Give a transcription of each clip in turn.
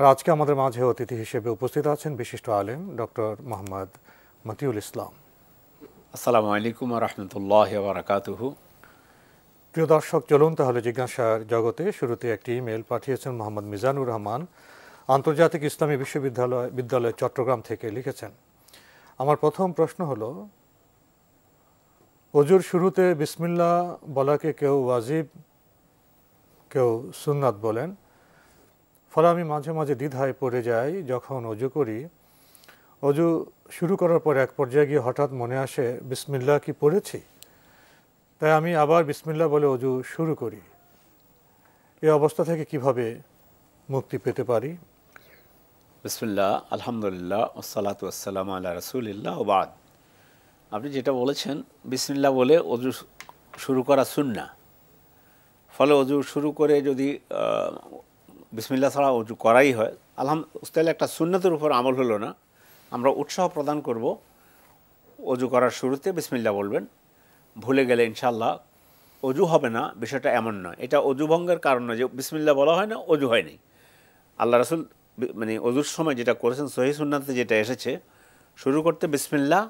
আর আজকে আমাদের মাঝে অতিথি হিসেবে উপস্থিত আছেন বিশিষ্ট আলেম ডক্টর মোহাম্মদ মতিউল ইসলাম। আসসালামু আলাইকুম রহমতুল্লাহ বারাকাতুহু। প্রিয় দর্শক চলুন তাহলে জিজ্ঞাসার জগতে শুরুতে একটি ইমেল পাঠিয়েছেন মোহাম্মদ মিজানুর রহমান আন্তর্জাতিক ইসলামী বিশ্ববিদ্যালয় বিদ্যালয় চট্টগ্রাম থেকে লিখেছেন। আমার প্রথম প্রশ্ন হলো অজুর শুরুতে বিসমিল্লা বলাকে কেউ ওয়াজিব কেউ সুন্নাত বলেন ফলে আমি মাঝে মাঝে দ্বিধায় পড়ে যাই, যখন অজু করি। অজু শুরু করার পর এক পর্যায়ে গিয়ে হঠাৎ মনে আসে, বিসমিল্লা কি পড়েছি? তাই আমি আবার বিসমিল্লা বলে অজু শুরু করি। এই অবস্থা থেকে কীভাবে মুক্তি পেতে পারি? বিসমুল্লাহ আলহামদুলিল্লাহ ওসালাত আসসালাম আল্লাহ রসুলিল্লাহ ওবাদ আপনি যেটা বলেছেন, বিসমিল্লা বলে অজু শুরু করা সুন্না ফলে অজু শুরু করে যদি বিসমিল্লা ছাড়া অজু করাই হয়। আলহাম তাহলে একটা সুন্নতের উপর আমল হলো না। আমরা উৎসাহ প্রদান করব অজু করার শুরুতে বিসমিল্লা বলবেন। ভুলে গেলে ইনশাল্লাহ অজু হবে না, বিষয়টা এমন নয়। এটা অজু ভঙ্গের কারণ নয় যে বিসমিল্লা বলা হয় না অজু হয়নি। আল্লাহ রসুল মানে অজুর সময় যেটা করেছেন, সহি সুন্নাতে যেটা এসেছে, শুরু করতে বিসমিল্লা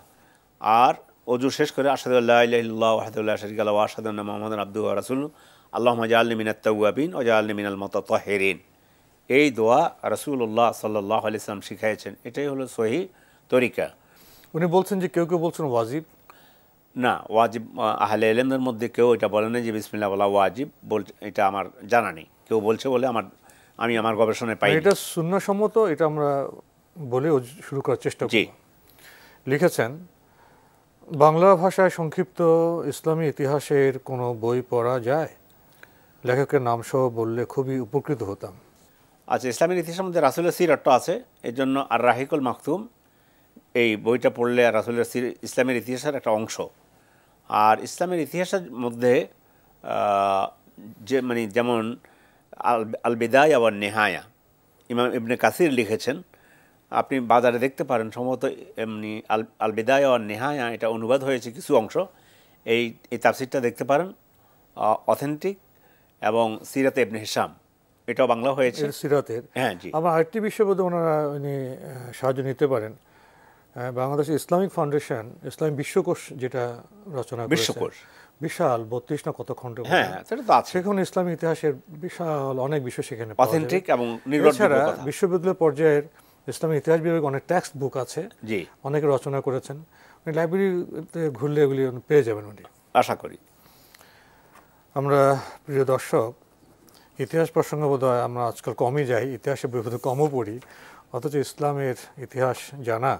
আর অজু শেষ করে আসাদুল্লাহ ওয়াহাদুল্লাহ শরিক আল্লাহ আসাদুল্লাহ মোহাম্মদ আব্দু রাসুল আল্লাহ মজাল মিনাত তাউয়াবিন ওজাল মিনাল মত তহেরিন এই দোয়া রসুল্লাহ সাল্লাহ আলিয়াল্লাম শিখাইছেন এটাই হলো সহি তরিকা। উনি বলছেন যে কেউ কেউ বলছেন ওয়াজিব। না ওয়াজিব আহ, আহলে এলেমদের মধ্যে কেউ এটা বলে না যে বিসমিল্লা বলা ওয়াজিব। বল এটা আমার জানা নেই। কেউ বলছে বলে আমার আমি আমার গবেষণায় পাই এটা শূন্যসম্মত এটা আমরা বলে শুরু করার চেষ্টা করি লিখেছেন বাংলা ভাষায় সংক্ষিপ্ত ইসলামী ইতিহাসের কোনো বই পড়া যায়? লেখকের নাম সহ বললে খুবই উপকৃত হতাম। আচ্ছা ইসলামের ইতিহাসের মধ্যে রাসুলের সিরাটটা আছে এর জন্য আর রাহিকুল মাকতুম, এই বইটা পড়লে রাসুলের সির ইসলামের ইতিহাসের একটা অংশ। আর ইসলামের ইতিহাসের মধ্যে যে মানে যেমন আল আল আবার নেহায়া, ইমাম ইবনে কাসির লিখেছেন, আপনি বাজারে দেখতে পারেন, সম্ভবত এমনি আল আল বিদায় আর নেহায়া, এটা অনুবাদ হয়েছে কিছু অংশ, এই এই তাফসিরটা দেখতে পারেন অথেন্টিক এবং সিরাতে ইবনে হিসাম এটাও বাংলা হয়েছে। সিরাতের। হ্যাঁ জি। আবার আরেকটি বিষয় বোধহয় ওনারা উনি সাহায্য নিতে পারেন। বাংলাদেশ ইসলামিক ফাউন্ডেশন ইসলামিক বিশ্বকোষ যেটা রচনা বিশ্বকোষ। বিশাল বত্রিশ না কত খণ্ড হ্যাঁ সেটা তো আছে। সেখানে ইসলামী ইতিহাসের বিশাল অনেক বিষয় সেখানে অথেন্টিক এবং এছাড়া বিশ্ববিদ্যালয় পর্যায়ের ইসলামী ইতিহাস বিভাগে অনেক টেক্সট বুক আছে। জি। অনেকে রচনা করেছেন। উনি লাইব্রেরিতে ঘুরলে এগুলি পেয়ে যাবেন উনি। আশা করি। আমরা, প্রিয় দর্শক, ইতিহাস প্রসঙ্গে বোধ আমরা আজকাল কমই যাই, ইতিহাসে বই কমও পড়ি, অথচ ইসলামের ইতিহাস জানা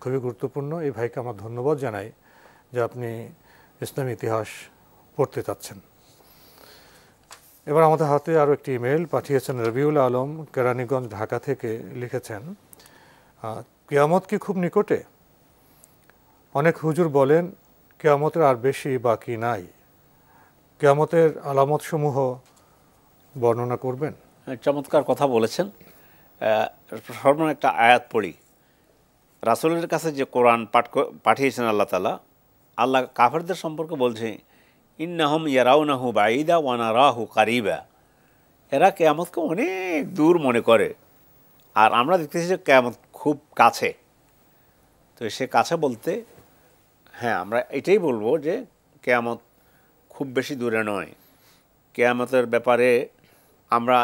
খুবই গুরুত্বপূর্ণ। এই ভাইকে আমরা ধন্যবাদ জানাই যে আপনি ইসলামী ইতিহাস পড়তে চাচ্ছেন। এবার আমাদের হাতে আরও একটি ইমেল পাঠিয়েছেন রবিউল আলম, কেরানীগঞ্জ, ঢাকা থেকে লিখেছেন কেয়ামত কি খুব নিকটে? অনেক হুজুর বলেন, কেয়ামতের আর বেশি বাকি নাই। কেয়ামতের আলামতসমূহ বর্ণনা করবেন? চমৎকার কথা বলেছেন। আহ, একটা আয়াত পড়ি। রাসূলের কাছে যে কোরআন পাঠ পাঠিয়েছেন আল্লাহ তালা আল্লাহ কাফেরদের সম্পর্কে বলছে ইন্নাহম ইয়ারাউনাহু বাইদা ওয়ানা রাহু কারিবা। এরা কেয়ামতকে অনেক দূর মনে করে। আর আমরা দেখতেছি যে কেয়ামত খুব কাছে। তো সে কাছে বলতে হ্যাঁ আমরা এটাই বলব যে কেয়ামত খুব বেশি দূরে নয়। কেয়ামতের ব্যাপারে আমরা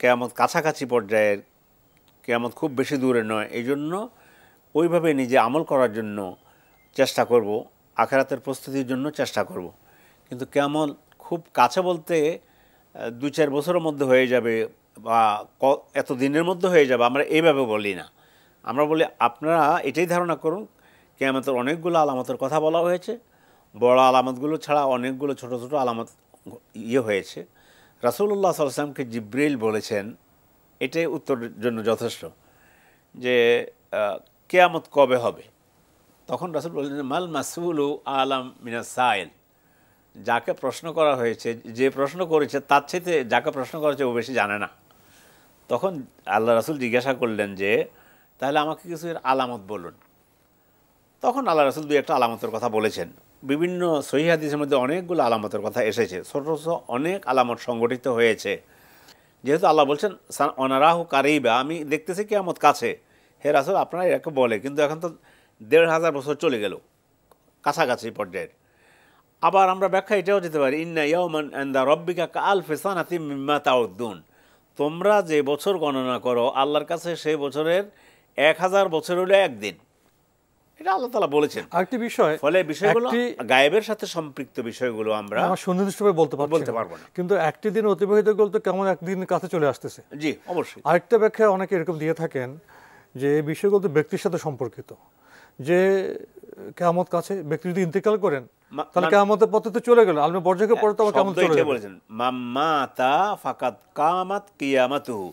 কেয়ামত কাছাকাছি পর্যায়ের কেয়ামত খুব বেশি দূরে নয়। এই জন্য ওইভাবে নিজে আমল করার জন্য চেষ্টা করব, আখেরাতের প্রস্তুতির জন্য চেষ্টা করব। কিন্তু কেমন খুব কাছে বলতে দু চার বছরের মধ্যে হয়ে যাবে বা এত দিনের মধ্যে হয়ে যাবে, আমরা এইভাবে বলি না। আমরা বলি, আপনারা এটাই ধারণা করুন, কেয়ামতের অনেকগুলো আলামতের কথা বলা হয়েছে। বড় আলামতগুলো ছাড়া অনেকগুলো ছোট ছোট আলামত ইয়ে হয়েছে। রাসুল্লাহ সাল্লামকে জিব্রিল বলেছেন, এটাই উত্তরের জন্য যথেষ্ট যে কেয়ামত কবে হবে? তখন রাসুল বললেন মাল মাসুলু আলাম মিনা সাইল। যাকে প্রশ্ন করা হয়েছে, যে প্রশ্ন করেছে, তার চাইতে যাকে প্রশ্ন করা হয়েছে ও বেশি জানে না। তখন আল্লাহ রাসুল জিজ্ঞাসা করলেন যে, তাহলে আমাকে কিছু আলামত বলুন। তখন আল্লাহ রাসুল দুই একটা আলামতের কথা বলেছেন। বিভিন্ন সহি হাদিসের মধ্যে অনেকগুলো আলামতের কথা এসেছে। ছোট ছোট অনেক আলামত সংগঠিত হয়েছে। যেহেতু আল্লাহ বলছেন "সা- অনারাহু কারিবা আমি দেখতেছি কেয়ামত কাছে। হে রাসুল, আপনারা এরকম বলে, কিন্তু এখন তো দেড় হাজার বছর চলে গেল, কাছাকাছি পর্যায়ের। আবার আমরা ব্যাখ্যা এটাও যেতে পারি, ইন্না ইয়াউমান আন্দা রব্বিকা কাল ফেসানাতি মিম্মা তাউদ্দুন তোমরা যে বছর গণনা করো, আল্লাহর কাছে সেই বছরের এক হাজার বছর হলো একদিন। এটা আল্লাহ তালা বলেছেন। আরেকটি বিষয় ফলে বিষয়গুলো গায়েবের সাথে সম্পৃক্ত বিষয়গুলো আমরা সুনির্দিষ্টভাবে বলতে পারছি বলতে পারব না। কিন্তু একটি দিন অতিবাহিত করলে তো কেমন একদিন কাছে চলে আসতেছে? জি অবশ্যই। আরেকটা ব্যাখ্যা অনেকে এরকম দিয়ে থাকেন যে এই বিষয়গুলো তো ব্যক্তির সাথে সম্পর্কিত। যে কেমত কাছে ব্যক্তি যদি ইন্তেকাল করেন তাহলে কেমতের পথে তো চলে গেল। আপনি বর্জাকে পরে তো কেমন শব্দ চলে যাবে? বলেছেন মাম্মাতা ফাকাত কামাত কিয়ামাতুহু।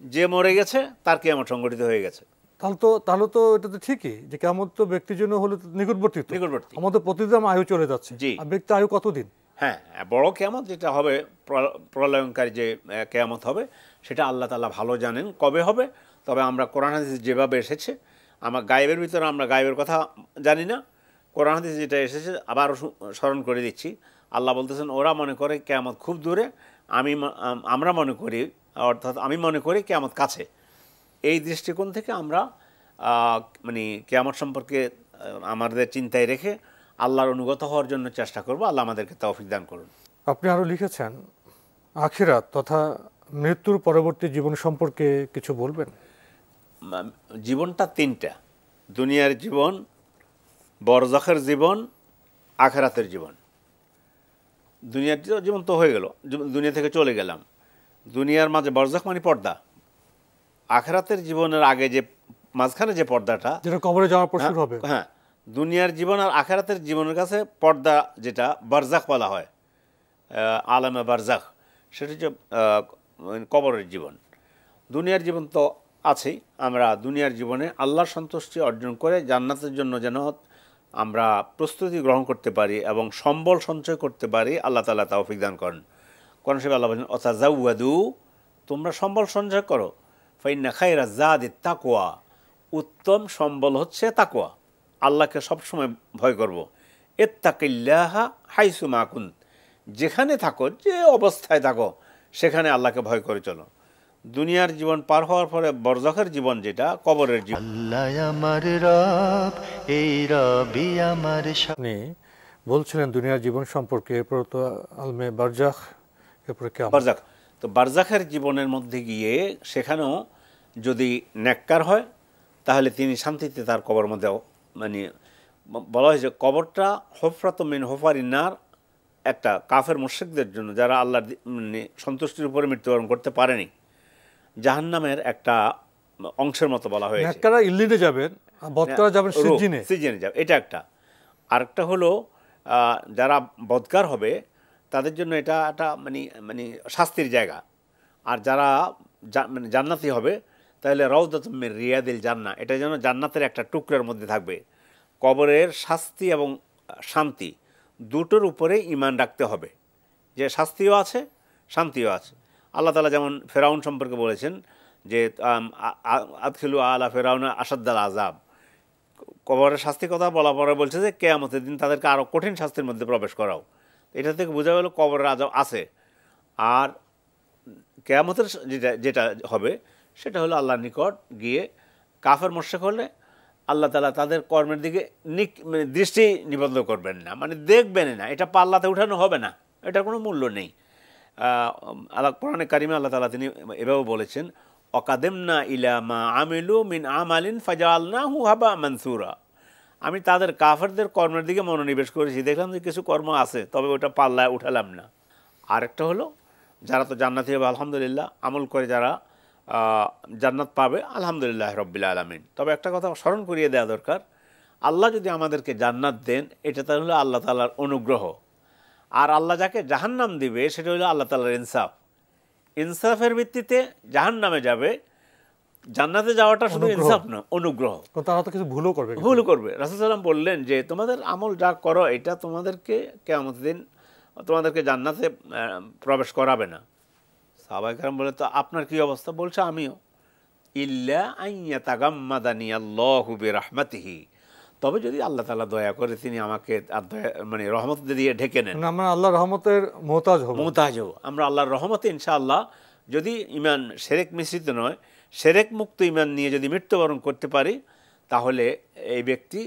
যে মরে গেছে তার কিয়ামত সংগঠিত হয়ে গেছে। তাহলে তো তাহলে তো এটা তো ঠিকই যে কেমন তো ব্যক্তির জন্য হলে নিকটবর্তী নিকটবর্তী। আমাদের প্রতিদিন আয়ু চলে যাচ্ছে। আর ব্যক্তি আয়ু কতদিন? হ্যাঁ বড় কেয়ামত যেটা হবে প্র- প্রলয়ঙ্কারী যে কেয়ামত হবে সেটা আল্লাহ তাআলা ভালো জানেন কবে হবে। তবে আমরা কোরআন হাদিস যেভাবে এসেছে আমার গায়েবের ভিতরে আমরা গায়েবের কথা জানি না কোরআন হাদিস যেটা এসেছে আবারও স্মরণ করে দিচ্ছি। আল্লাহ বলতেছেন ওরা মনে করে কেয়ামত খুব দূরে আমি আমরা মনে করি অর্থাৎ আমি মনে করি কেয়ামত কাছে। এই দৃষ্টিকোণ থেকে আমরা মানে কেয়ামত সম্পর্কে আমাদের চিন্তায় রেখে আল্লাহর অনুগত হওয়ার জন্য চেষ্টা করব। আল্লাহ আমাদেরকে তৌফিক দান করুন। আপনি আরও লিখেছেন আখিরাত তথা মৃত্যুর পরবর্তী জীবন সম্পর্কে কিছু বলবেন? জীবনটা তিনটা। দুনিয়ার জীবন বরজখের জীবন আখেরাতের জীবন। দুনিয়ার জীবন তো হয়ে গেল। দুনিয়া থেকে চলে গেলাম। দুনিয়ার মাঝে বরজখ মানে পর্দা। আখেরাতের জীবনের আগে যে মাঝখানে যে পর্দাটা যেটা কবরে যাওয়ার পর শুরু হবে। হ্যাঁ দুনিয়ার জীবন আর আখেরাতের জীবনের কাছে পর্দা যেটা বারজাক বলা হয় আলামে বারজাক সেটা হচ্ছে কবরের জীবন। দুনিয়ার জীবন তো আছেই আমরা দুনিয়ার জীবনে আল্লাহর সন্তুষ্টি অর্জন করে জান্নাতের জন্য যেন আমরা প্রস্তুতি গ্রহণ করতে পারি এবং সম্বল সঞ্চয় করতে পারি আল্লাহ তালা তাওফিক দান করেন। কোরআন শরীফে আল্লাহ বলেন অথা জাউয়াদু তোমরা সম্বল সঞ্চয় করো। ফাইন্না খাইরা জাদি তাকোয়া উত্তম সম্বল হচ্ছে তাকোয়া আল্লাহকে সবসময় ভয় করব। এত্তাকিল্লাহা হাইসু মাকুন যেখানে থাকো যে অবস্থায় থাকো সেখানে আল্লাহকে ভয় করে চলো। দুনিয়ার জীবন পার হওয়ার পরে বরজখের জীবন যেটা কবরের জীবন। আল্লাহ আমার রব এই রবি আমার আপনি বলছিলেন দুনিয়ার জীবন সম্পর্কে এরপর তো আলমে বারজাখ এরপরে বারজাখ। তো বারজাখের জীবনের মধ্যে গিয়ে সেখানেও যদি ন্যাক্কার হয় তাহলে তিনি শান্তিতে তার কবর মধ্যে মানে বলা হয়েছে কবরটা হফরাত মিন হফারিনার একটা কাফের মুর্শিকদের জন্য যারা আল্লাহর মানে সন্তুষ্টির উপরে মৃত্যুবরণ করতে পারেনি। জাহান্নামের একটা অংশের মতো বলা হয়েছে। ন্যাক্কারা ইল্লিনে যাবেন বদকারা যাবেন সিজিনে সিজিনে যাবে এটা একটা। আরেকটা হলো যারা বদকার হবে তাদের জন্য এটা একটা মানে মানে শাস্তির জায়গা। আর যারা মানে জান্নাতি হবে তাহলে রৌদাতমের রিয়াদিল জান্না এটা যেন জান্নাতের একটা টুকরার মধ্যে থাকবে। কবরের শাস্তি এবং শান্তি দুটোর উপরে ইমান রাখতে হবে। যে শাস্তিও আছে শান্তিও আছে। আল্লাহ তালা যেমন ফেরাউন সম্পর্কে বলেছেন যে আম, আ- আ- আদখিলু আলা ফেরাউন আসাদ্দাল আজাব কবরের শাস্তির কথা বলা পরে বলছে যে কেয়ামতের দিন তাদেরকে আরও কঠিন শাস্তির মধ্যে প্রবেশ করাও। এটা থেকে বোঝা গেল কবরের আজাব আছে। আর কেয়ামতের যেটা যেটা হবে সেটা হলো আল্লাহর নিকট গিয়ে কাফের মোর্শেক হলে আল্লাহ তালা তাদের কর্মের দিকে নিক মানে দৃষ্টি নিবদ্ধ করবেন না। মানে দেখবেন না, এটা পাল্লাতে উঠানো হবে না, এটার কোনো মূল্য নেই। আল্লাহ, কোরআনে কারিমে আল্লাহ তালা তিনি এভাবে বলেছেন, অকাদেমনা ইলা মা আমিলু মিন আমালিন ফাজালনা হু হাবা মানসুরা। আমি তাদের কাফেরদের কর্মের দিকে মনোনিবেশ করেছি, দেখলাম যে কিছু কর্ম আছে, তবে ওটা পাল্লায় উঠালাম না। আরেকটা হলো, যারা তো জান্নাতি হবে, আলহামদুলিল্লাহ, আমল করে যারা জান্নাত পাবে আলহামদুলিল্লাহ রব্বিল আলমিন। তবে একটা কথা স্মরণ করিয়ে দেওয়া দরকার আল্লাহ যদি আমাদেরকে জান্নাত দেন এটা তাহলে হলো আল্লাহ তালার অনুগ্রহ। আর আল্লাহ যাকে জাহান্নাম দিবে সেটা হলো আল্লাহ তালার ইনসাফ। ইনসাফের ভিত্তিতে জাহান্নামে যাবে জান্নাতে যাওয়াটা শুধু ইনসাফ না অনুগ্রহ। তারা তো কিছু ভুলও করবে। ভুল করবে। রাসুল সাল্লাম বললেন যে তোমাদের আমল যা করো এটা তোমাদেরকে কেমন দিন তোমাদেরকে জান্নাতে প্রবেশ করাবে না। সাহাবাইকার বলে তো আপনার কি অবস্থা? বলছে আমিও। ইল্লা আইয়া তাগাম্মাদানি আল্লাহু বিরহমাতিহি। তবে যদি আল্লাহ তালা দয়া করে তিনি আমাকে মানে রহমত দিয়ে ঢেকে নেন। আমরা আল্লাহ রহমতের মোহতাজ হব। মোহতাজ হব। আমরা আল্লাহর রহমতে ইনশাআল্লাহ যদি ইমান সেরেক মিশ্রিত নয় সেরেক মুক্ত ইমান নিয়ে যদি মৃত্যুবরণ করতে পারি তাহলে এই ব্যক্তি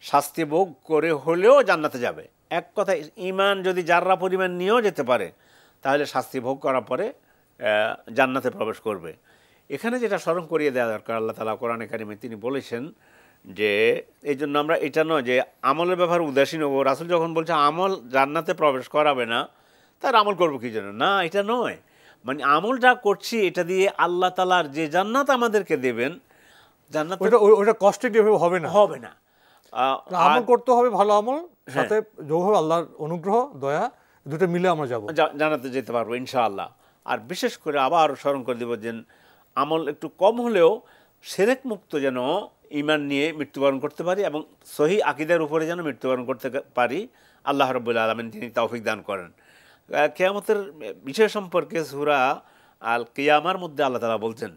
শাস্তি ভোগ করে হলেও জান্নাতে যাবে। এক কথা ইমান যদি যাররা পরিমাণ নিয়েও যেতে পারে তাহলে শাস্তি ভোগ করার পরে জান্নাতে প্রবেশ করবে। এখানে যেটা স্মরণ করিয়ে দেওয়া দরকার আল্লাহ তালা কোরআনে কারিমে তিনি বলেছেন যে এই জন্য আমরা এটা নয় যে আমলের ব্যাপারে উদাসীন হব। রাসুল যখন বলছে আমল জান্নাতে প্রবেশ করাবে না তার আমল করব কি জন্য? না এটা নয়। মানে আমল যা করছি এটা দিয়ে আল্লাহ তালার যে জান্নাত আমাদেরকে দেবেন জান্নাত ওইটা কষ্টেড হবে না। হবে না। আমল করতে হবে ভালো আমল হ্যাঁ। সাথে যোগ আল্লাহর অনুগ্রহ দয়া দুটো মিলে আমরা যাব। জানাতে যেতে পারব ইনশাআল্লাহ। আর বিশেষ করে আবার স্মরণ করে দেব যে আমল একটু কম হলেও সেরেক মুক্ত যেন ইমান নিয়ে মৃত্যুবরণ করতে পারি এবং সহি আকিদের উপরে যেন মৃত্যুবরণ করতে পারি, আল্লাহ রব্বুল আলমিন তিনি তৌফিক দান করেন। কেয়ামতের বিষয় সম্পর্কে সুরা আল কিয়ামার মধ্যে আল্লাহ তালা বলছেন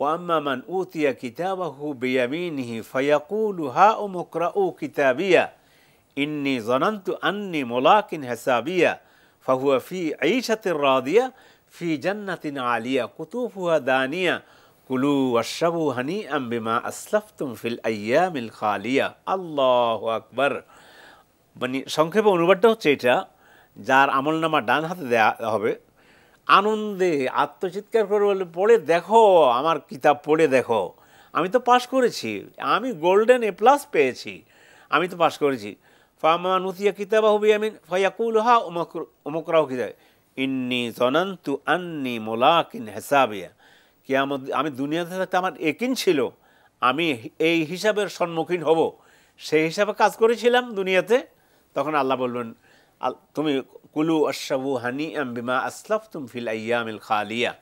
ওয়াম্মা মান উতিয়া কিতাবাহু বিয়ামিনিহি ফায়াকুলু হা উমুকরাউ কিতাবিয়া, ইন্নি জনান্তু আন্নি মোলাকিন হেসাবিয়া, ফাহুয়া ফি ঈশাতির রাদিয়া ফি জান্নাতিন আলিয়া, কুতুফুহা দানিয়া, কুলু ওয়াশরাবু হানিআম বিমা আসলাফতুম ফিল আইয়ামিল খালিয়া। আল্লাহ আকবর। মানে সংক্ষেপে অনুবাদটা হচ্ছে এটা, যার আমল নামা ডান হাতে দেয়া হবে। আনন্দে আত্মচিৎকার করে বলে, পড়ে দেখো, আমার কিতাব পড়ে দেখো। আমি তো পাশ করেছি, আমি গোল্ডেন এ প্লাস পেয়েছি, আমি তো পাশ করেছি। ফামা নুতিয়া কিতাবা হবি আমি ফায়াকুল হা উমকরাও কিতাব। ইন্নি জনান্তু আন্নি মোলাকিন হেসাবিয়া। কি আমি দুনিয়াতে থাকতে আমার একিন ছিল, আমি এই হিসাবের সম্মুখীন হব। সেই হিসাবে কাজ করেছিলাম দুনিয়াতে। তখন আল্লাহ বলবেন তুমি কুলু আশাবু হানি বিমা আসলাফ তুম ফিল আয়ামিল খালিয়া।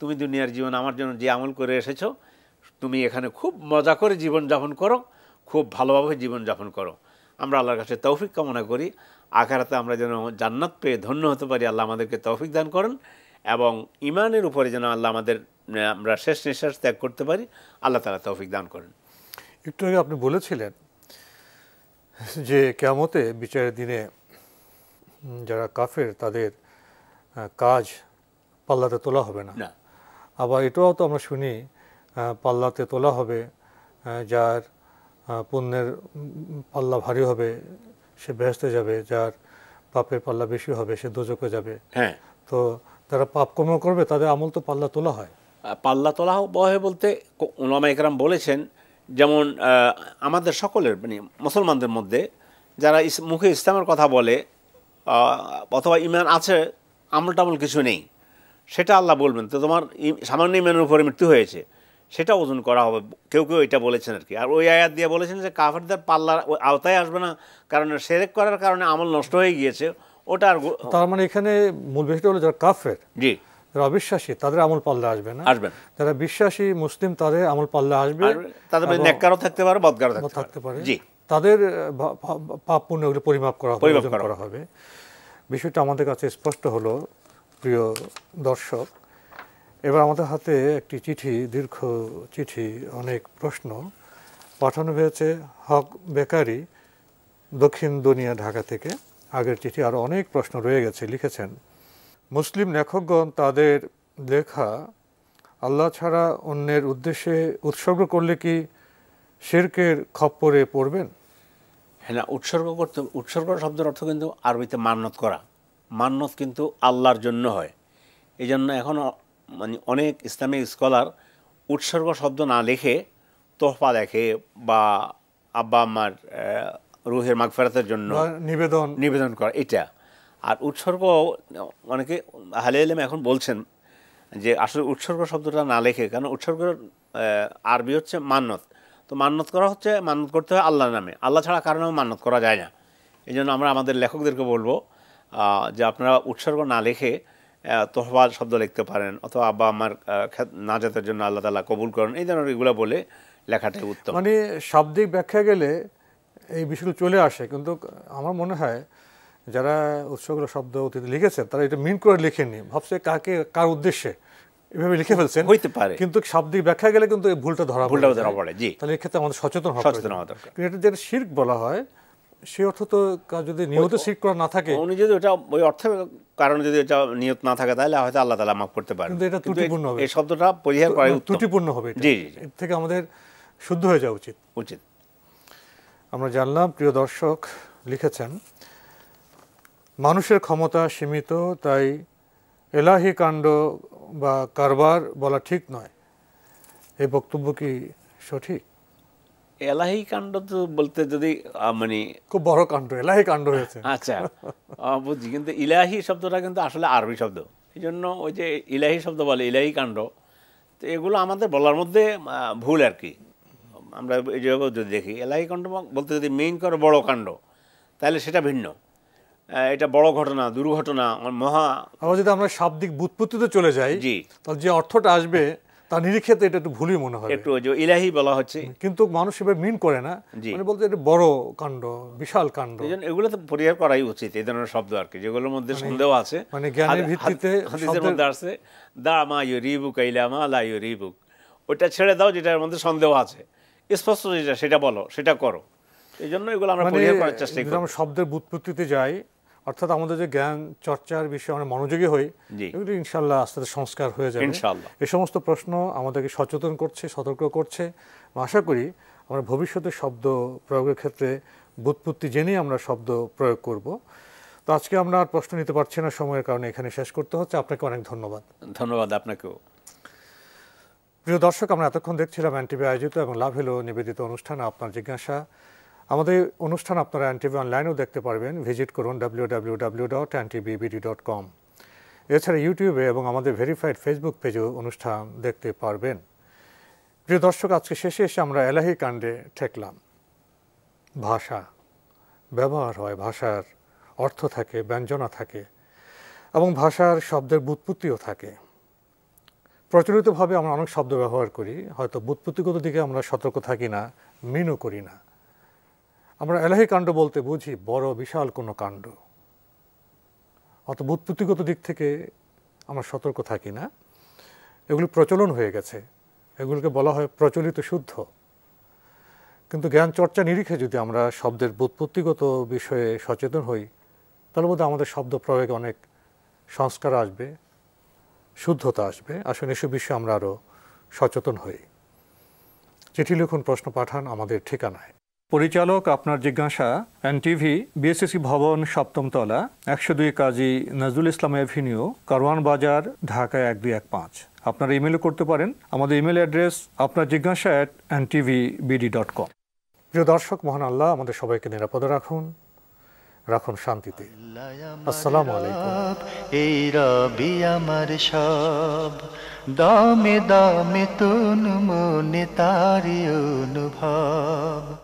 তুমি দুনিয়ার জীবন আমার জন্য যে আমল করে এসেছ, তুমি এখানে খুব মজা করে জীবন যাপন করো, খুব ভালোভাবে জীবন যাপন করো। আমরা আল্লাহর কাছে তৌফিক কামনা করি। আখারাতে আমরা যেন জান্নাত পেয়ে ধন্য হতে পারি আল্লাহ আমাদেরকে তৌফিক দান করেন এবং ইমানের উপরে যেন আল্লাহ আমাদের আমরা শেষ নিঃশ্বাস ত্যাগ করতে পারি আল্লাহ তালা তৌফিক দান করেন। একটু আগে আপনি বলেছিলেন যে কেমতে বিচারের দিনে যারা কাফের তাদের কাজ পাল্লাতে তোলা হবে না। আবার এটাও তো আমরা শুনি পাল্লাতে তোলা হবে যার পুণ্যের পাল্লা ভারী হবে সে ব্যস্ত যাবে যার পাপের পাল্লা বেশি হবে সে দোজকে যাবে। হ্যাঁ। তো যারা পাপ কর্ম করবে তাদের আমল তো পাল্লা তোলা হয়। পাল্লা তোলা বহে বলতে ওলামা একরাম বলেছেন যেমন আমাদের সকলের মানে মুসলমানদের মধ্যে যারা মুখে ইসলামের কথা বলে অথবা ইমান আছে আমল টামল কিছু নেই সেটা আল্লাহ বলবেন। তো তোমার সামান্য ইমানের উপরে মৃত্যু হয়েছে। সেটা ওজন করা হবে। কেউ কেউ এটা বলেছেন আর কি আর ওই আয়াত দিয়ে বলেছেন যে কাফেরদের পাল্লার আওতায় আসবে না কারণ সেরেক করার কারণে আমল নষ্ট হয়ে গিয়েছে। ওটা আর তার মানে এখানে মূল বিষয়টা হলো যারা কাফের জি। যারা অবিশ্বাসী তাদের আমল পাল্লা আসবে না। আসবেন যারা বিশ্বাসী মুসলিম তাদের আমল পাল্লা আসবে। আর তাদের নেককারও থাকতে পারে বদকারও থাকতে পারে। জি। তাদের পাপ পুণ্য ওগুলো পরিমাপ করা পরিমাপ করা হবে। বিষয়টা আমাদের কাছে স্পষ্ট হলো প্রিয় দর্শক এবার আমাদের হাতে একটি চিঠি, দীর্ঘ চিঠি, অনেক প্রশ্ন। পাঠানো হয়েছে হক বেকারি দক্ষিণ দুনিয়া ঢাকা থেকে। আগের চিঠি আরও অনেক প্রশ্ন রয়ে গেছে, লিখেছেন। মুসলিম লেখকগণ তাদের লেখা, আল্লাহ ছাড়া অন্যের উদ্দেশ্যে উৎসর্গ করলে কি শিরকের খপ্পরে পড়বেন? হ্যাঁ না, উৎসর্গ করতে, উৎসর্গ শব্দের অর্থ কিন্তু আরবিতে মান্নত করা। মান্নত কিন্তু আল্লাহর জন্য হয়। এই জন্য এখন মানে অনেক ইসলামিক স্কলার উৎসর্গ শব্দ না লিখে তোহফা দেখে বা আব্বা আম্মার আহ, রুহের মাগফেরাতের জন্য নিবেদন। নিবেদন করা এটা। আর উৎসর্গ অনেকে হালে এলেম এখন বলছেন যে আসলে উৎসর্গ শব্দটা না লেখে কারণ উৎসর্গ আরবি হচ্ছে মান্নত। তো মান্নত করা হচ্ছে মান্নত করতে হয় আল্লাহর নামে। আল্লাহ ছাড়া কারও নামে মান্নত করা যায় না। এই জন্য আমরা আমাদের লেখকদেরকে বলব যে আপনারা উৎসর্গ না লিখে আহ, শব্দ লিখতে পারেন অথবা আব্বা আমার না নাজাতের জন্য আল্লাহ তালা কবুল করেন এই ধরনের এগুলো বলে লেখাটাই উত্তম মানে শাব্দিক ব্যাখ্যা গেলে এই বিষয়গুলো চলে আসে কিন্তু আমার মনে হয় যারা উৎসগুলো শব্দ অতীতে লিখেছেন তারা এটা মিন করে লিখেনি ভাবছে কাকে কার উদ্দেশ্যে এভাবে লিখে ফেলছেন হইতে পারে। কিন্তু শাব্দিক ব্যাখ্যা গেলে কিন্তু এই ভুলটা ধরা ভুলটা ধরা। পড়ে, জি। তাহলে এক্ষেত্রে আমাদের সচেতন হওয়া সচেতন। হওয়া দরকার। এটা যেটা শির্ক বলা হয় সে অর্থ তো কার যদি নিয়ত শির্ক করা না থাকে উনি যদি ওটা ওই অর্থের কারণে যদি এটা নিয়ত না থাকে তাহলে হয়তো আল্লাহ তালা মাফ করতে পারে কিন্তু এটা ত্রুটিপূর্ণ হবে। এই শব্দটা পরিহার উত্তম ত্রুটিপূর্ণ হবে এটা। জি, জি, জি। এর থেকে আমাদের শুদ্ধ হয়ে যাওয়া উচিত উচিত আমরা জানলাম প্রিয় দর্শক লিখেছেন মানুষের ক্ষমতা সীমিত তাই এলাহি কাণ্ড বা কারবার বলা ঠিক নয় এই বক্তব্য কি সঠিক এলাহি কাণ্ড তো বলতে যদি মানে খুব বড় কাণ্ড এলাহি কাণ্ড হয়েছে। আচ্ছা বুঝছি কিন্তু ইলাহি শব্দটা কিন্তু আসলে আরবি শব্দ। এই জন্য ওই যে ইলাহি শব্দ বলে ইলাহি কাণ্ড তো এগুলো আমাদের বলার মধ্যে ভুল আর কি। আমরা এই যেভাবে যদি দেখি এলাহি কাণ্ড বলতে যদি মেইন করে বড় কাণ্ড তাহলে সেটা ভিন্ন। এটা বড় ঘটনা দুর্ঘটনা মহা যদি আমরা শাব্দিক বুৎপত্তিতে চলে যাই জি। তাহলে যে অর্থটা আসবে তার নিরীক্ষেতে এটা একটু ভুলই মনে হবে। একটু যে ইলাহি বলা হচ্ছে। কিন্তু মানুষ এবার মিন করে না। মানে বলতে এটা বড় কাণ্ড বিশাল কাণ্ড। এগুলো তো পরিহার করাই উচিত এই ধরনের শব্দ আর কি। যেগুলোর মধ্যে সন্দেহ আছে। মানে জ্ঞানের ভিত্তিতে হাদ- হাদিসের মধ্যে আছে দা মা ইউ রিবুক ইলামা লা ইউ রিবুক ওইটা ছেড়ে দাও যেটার মধ্যে সন্দেহ আছে। স্পষ্ট যেটা সেটা বলো সেটা করো। এই জন্য এগুলো আমরা মানে পরিহার করার চেষ্টা করি। আমরা শব্দের বুৎপত্তিতে যাই অর্থাৎ আমাদের যে জ্ঞান চর্চার বিষয়ে আমরা মনোযোগী হই। এগুলো ইনশাল্লাহ আস্তে আস্তে সংস্কার হয়ে যাবে। এই সমস্ত প্রশ্ন আমাদেরকে সচেতন করছে সতর্ক করছে। আশা করি আমরা ভবিষ্যতে শব্দ প্রয়োগের ক্ষেত্রে বুৎপত্তি জেনেই আমরা শব্দ প্রয়োগ করব। তো আজকে আমরা আর প্রশ্ন নিতে পারছি না সময়ের কারণে এখানে শেষ করতে হচ্ছে। আপনাকে অনেক ধন্যবাদ। ধন্যবাদ আপনাকেও। প্রিয় দর্শক আমরা এতক্ষণ দেখছিলাম এনটিভি আয়োজিত এবং লাভ হলো নিবেদিত অনুষ্ঠান আপনার জিজ্ঞাসা। আমাদের অনুষ্ঠান আপনারা এনটিভি অনলাইনেও দেখতে পারবেন। ভিজিট করুন W W W dot NTVBD dot com এছাড়া ইউটিউবে এবং আমাদের ভেরিফাইড ফেসবুক পেজেও অনুষ্ঠান দেখতে পারবেন। প্রিয় দর্শক, আজকে শেষে এসে আমরা এলাহি কাণ্ডে ঠেকলাম। ভাষা, ব্যবহার হয়, ভাষার অর্থ থাকে, ব্যঞ্জনা থাকে এবং ভাষার শব্দের বুৎপত্তিও থাকে। প্রচলিতভাবে আমরা অনেক শব্দ ব্যবহার করি, হয়তো বুৎপত্তিগত দিকে আমরা সতর্ক থাকি না, মিনও করি না। আমরা এলাহি কাণ্ড বলতে বুঝি বড় বিশাল কোনো কাণ্ড। অত বুৎপত্তিগত দিক থেকে আমরা সতর্ক থাকি না। এগুলি প্রচলন হয়ে গেছে। এগুলোকে বলা হয় প্রচলিত শুদ্ধ। কিন্তু জ্ঞান চর্চা নিরিখে যদি আমরা শব্দের বুৎপত্তিগত বিষয়ে সচেতন হই, তাহলে বোধহয় আমাদের শব্দ প্রয়োগে অনেক সংস্কার আসবে, শুদ্ধতা আসবে। আসলে এসব বিষয়ে আমরা আরও সচেতন হই। চিঠি লিখুন, প্রশ্ন পাঠান, আমাদের ঠিকানায়। পরিচালক আপনার জিজ্ঞাসা, এনটিভি বিএসসি ভবন, সপ্তম তলা, একশো দুই কাজী নজরুল ইসলাম এভিনিউ কারওয়ান বাজার, ঢাকা এক দুই এক পাঁচ। আপনারা ইমেলও করতে পারেন। আমাদের ইমেল অ্যাড্রেস আপনার জিজ্ঞাসা at NTV BD dot com প্রিয় দর্শক, মহান আল্লাহ, আমাদের সবাইকে নিরাপদে রাখুন রাখুন শান্তিতে। আসসালামু আলাইকুম। এই রবি আমার সব, দামে দামে তুন মনে তারি অনুভব।